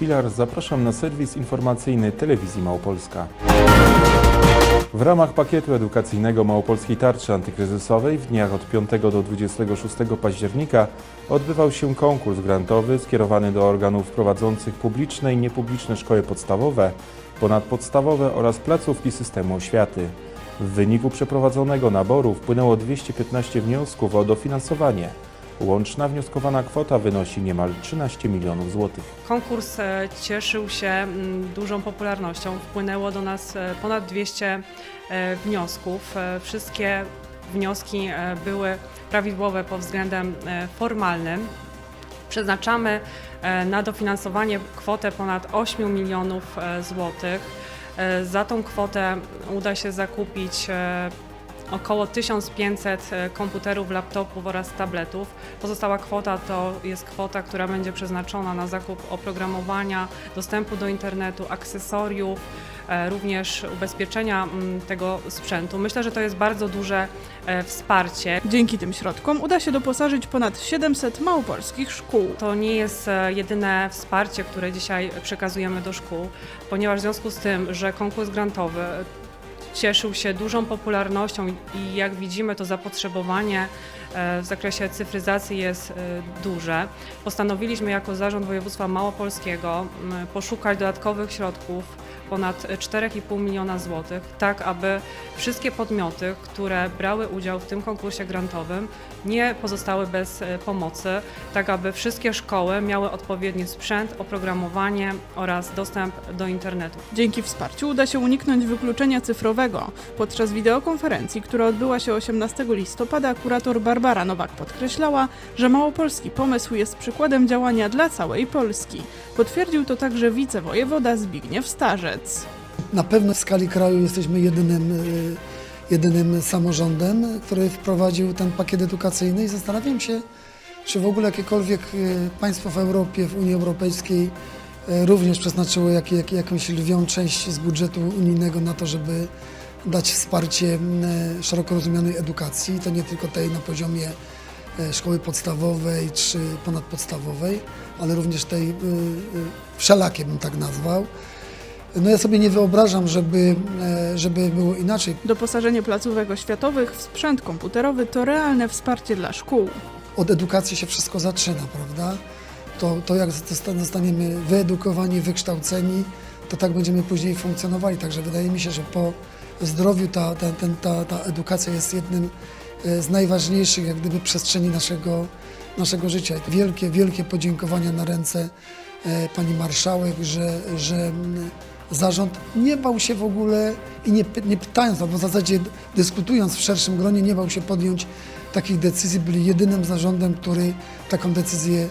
Pilar. Zapraszam na serwis informacyjny Telewizji Małopolska. W ramach pakietu edukacyjnego Małopolskiej Tarczy Antykryzysowej w dniach od 5 do 26 października odbywał się konkurs grantowy skierowany do organów prowadzących publiczne i niepubliczne szkoły podstawowe, ponadpodstawowe oraz placówki systemu oświaty. W wyniku przeprowadzonego naboru wpłynęło 215 wniosków o dofinansowanie. Łączna wnioskowana kwota wynosi niemal 13 milionów złotych. Konkurs e, cieszył się mm, dużą popularnością. Wpłynęło do nas e, ponad 200 e, wniosków. Wszystkie wnioski były prawidłowe pod względem formalnym. Przeznaczamy na dofinansowanie kwotę ponad 8 milionów złotych. Za tą kwotę uda się zakupić około 1500 e, komputerów, laptopów oraz tabletów. Pozostała kwota to jest kwota, która będzie przeznaczona na zakup oprogramowania, dostępu do internetu, akcesoriów, e, również ubezpieczenia mm, tego sprzętu. Myślę, że to jest bardzo duże e, wsparcie. Dzięki tym środkom uda się doposażyć ponad 700 małopolskich szkół. To nie jest jedyne wsparcie, które dzisiaj przekazujemy do szkół, ponieważ w związku z tym, że konkurs grantowy cieszył się dużą popularnością i jak widzimy to zapotrzebowanie e, w zakresie cyfryzacji jest e, duże. Postanowiliśmy jako Zarząd Województwa Małopolskiego poszukać dodatkowych środków ponad 4,5 miliona złotych, tak aby wszystkie podmioty, które brały udział w tym konkursie grantowym, nie pozostały bez e, pomocy, tak aby wszystkie szkoły miały odpowiedni sprzęt, oprogramowanie oraz dostęp do internetu. Dzięki wsparciu uda się uniknąć wykluczenia cyfrowego. Podczas wideokonferencji, która odbyła się 18 listopada, kurator Barbara Nowak podkreślała, że małopolski pomysł jest przykładem działania dla całej Polski. Potwierdził to także wicewojewoda Zbigniew Starzec. Na pewno w skali kraju jesteśmy jedynym, y, jedynym samorządem, który wprowadził ten pakiet edukacyjny i zastanawiam się, czy w ogóle jakiekolwiek y, państwo w Europie, w Unii Europejskiej y, również przeznaczyło jak, jak, jakąś lwią część z budżetu unijnego na to, żeby dać wsparcie szeroko rozumianej edukacji, to nie tylko tej na poziomie szkoły podstawowej czy ponadpodstawowej, ale również tej wszelakiej bym tak nazwał. No ja sobie nie wyobrażam, żeby, e, żeby było inaczej. Doposażenie placówek oświatowych w sprzęt komputerowy to realne wsparcie dla szkół. Od edukacji się wszystko zaczyna, prawda? To, to jak zosta- zostaniemy wyedukowani, wykształceni, to tak będziemy później funkcjonowali. Także wydaje mi się, że po zdrowiu ta, ta, ten, ta, ta edukacja jest jednym e, z najważniejszych jak gdyby przestrzeni naszego, naszego życia. Wielkie, wielkie podziękowania na ręce e, pani marszałek, że, że zarząd nie bał się w ogóle i nie, nie pytając, albo w zasadzie dyskutując w szerszym gronie, nie bał się podjąć takich decyzji. Byli jedynym zarządem, który taką decyzję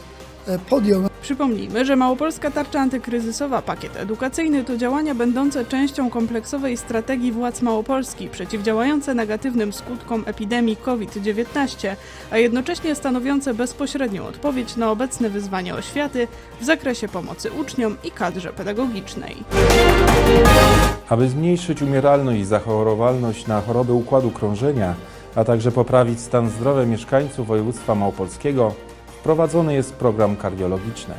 podjął. Przypomnijmy, że Małopolska Tarcza Antykryzysowa Pakiet Edukacyjny to działania będące częścią kompleksowej strategii władz Małopolski przeciwdziałające negatywnym skutkom epidemii COVID-19, a jednocześnie stanowiące bezpośrednią odpowiedź na obecne wyzwania oświaty w zakresie pomocy uczniom i kadrze pedagogicznej. Aby zmniejszyć umieralność i zachorowalność na choroby układu krążenia, a także poprawić stan zdrowia mieszkańców województwa małopolskiego, wprowadzony jest program kardiologiczny.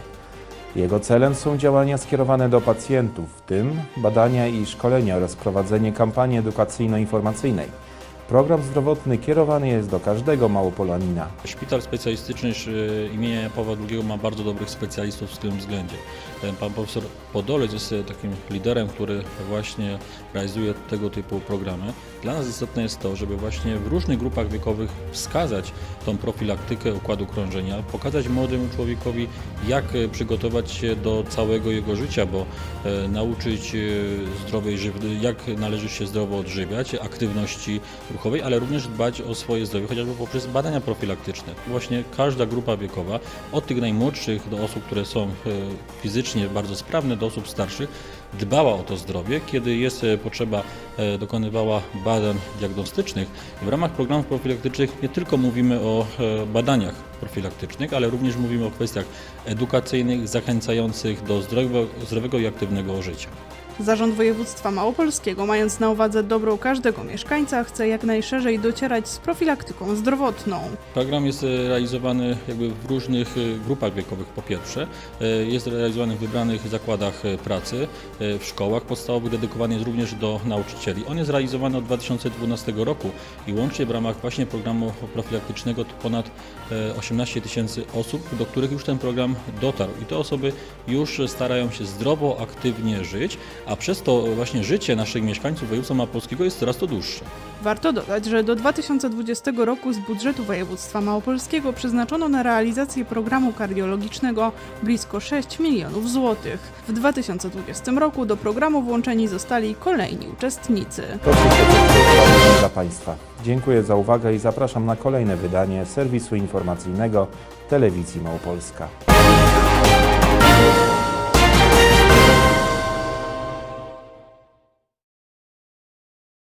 Jego celem są działania skierowane do pacjentów, w tym badania i szkolenia oraz prowadzenie kampanii edukacyjno-informacyjnej. Program zdrowotny kierowany jest do każdego małopolanina. Szpital specjalistyczny y, imienia Pawła II ma bardzo dobrych specjalistów w tym względzie. Pan profesor Podolec jest y, takim liderem, który właśnie realizuje tego typu programy. Dla nas istotne jest to, żeby właśnie w różnych grupach wiekowych wskazać tą profilaktykę układu krążenia, pokazać młodemu człowiekowi, jak y, przygotować się do całego jego życia, bo e, nauczyć y, zdrowej żyw- jak należy się zdrowo odżywiać, aktywności ruchowej, ale również dbać o swoje zdrowie, chociażby poprzez badania profilaktyczne. Właśnie każda grupa wiekowa, od tych najmłodszych do osób, które są e, fizycznie bardzo sprawne, do osób starszych, dbała o to zdrowie, kiedy jest e, potrzeba, e, dokonywała badań diagnostycznych. W ramach programów profilaktycznych nie tylko mówimy o e, badaniach profilaktycznych, ale również mówimy o kwestiach edukacyjnych, zachęcających do zdrowego, zdrowego i aktywnego życia. Zarząd Województwa Małopolskiego, mając na uwadze dobro każdego mieszkańca, chce jak najszerzej docierać z profilaktyką zdrowotną. Program jest e, realizowany jakby w różnych e, grupach wiekowych po pierwsze. E, Jest realizowany w wybranych zakładach pracy, w szkołach podstawowych, dedykowany jest również do nauczycieli. On jest realizowany od 2012 roku i łącznie w ramach właśnie programu profilaktycznego to ponad e, 18 tysięcy osób, do których już ten program dotarł. I te osoby już starają się zdrowo, aktywnie żyć, a przez to właśnie życie naszych mieszkańców województwa małopolskiego jest coraz to dłuższe. Warto dodać, że do 2020 roku z budżetu województwa małopolskiego przeznaczono na realizację programu kardiologicznego blisko 6 milionów złotych. W 2020 roku do programu włączeni zostali kolejni uczestnicy. Dla Państwa. Dziękuję za uwagę i zapraszam na kolejne wydanie serwisu informacyjnego Telewizji Małopolska.